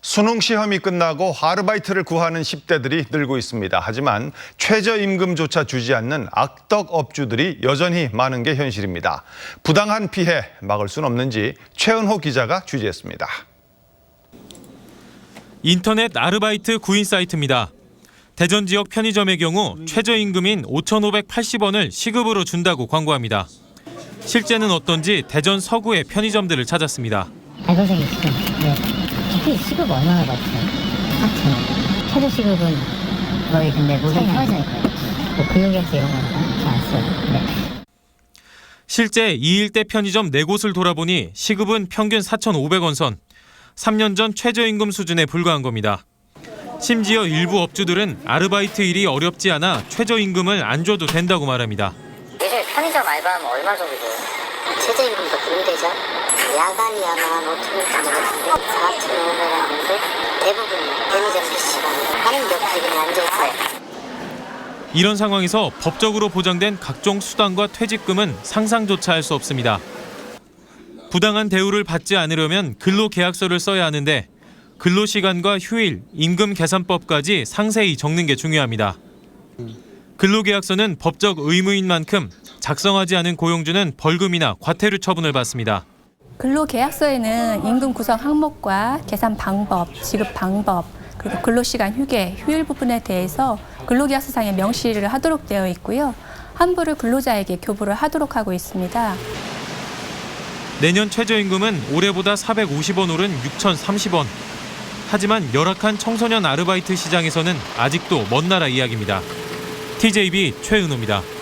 수능 시험이 끝나고 아르바이트를 구하는 10대들이 늘고 있습니다. 하지만 최저임금조차 주지 않는 악덕 업주들이 여전히 많은 게 현실입니다. 부당한 피해 막을 순 없는지 최은호 기자가 취재했습니다. 인터넷 아르바이트 구인 사이트입니다. 대전 지역 편의점의 경우 최저임금인 5,580원을 시급으로 준다고 광고합니다. 실제는 어떤지 대전 서구의 편의점들을 찾았습니다. 알바생이 지금 네. 특히 시급 얼마나 받으세요? 4천 최저 시급은 거의 근데 모든 편의점일 거예요. 뭐 근로계약서 이런 거는 잘안 써요. 네. 실제 2일대 편의점 4곳을 돌아보니 시급은 평균 4,500원 선. 3년 전 최저임금 수준에 불과한 겁니다. 심지어 일부 업주들은 아르바이트 일이 어렵지 않아 최저임금을 안 줘도 된다고 말합니다. 요즘 편의점 알바하면 얼마 정도? 최저임금도. 야간이 아마 5천 정도 같은데 4천 원인데 대부분 편의점 PC방 하는 격들이 그냥 앉아있어요. 이런 상황에서 법적으로 보장된 각종 수당과 퇴직금은 상상조차 할 수 없습니다. 부당한 대우를 받지 않으려면 근로계약서를 써야 하는데 근로시간과 휴일, 임금 계산법까지 상세히 적는 게 중요합니다. 근로계약서는 법적 의무인 만큼 작성하지 않은 고용주는 벌금이나 과태료 처분을 받습니다. 근로계약서에는 임금 구성 항목과 계산 방법, 지급 방법, 그리고 근로시간 휴게, 휴일 부분에 대해서 근로계약서상에 명시를 하도록 되어 있고요. 환불을 근로자에게 교부를 하도록 하고 있습니다. 내년 최저임금은 올해보다 450원 오른 6,030원. 하지만 열악한 청소년 아르바이트 시장에서는 아직도 먼 나라 이야기입니다. TJB 최은호입니다.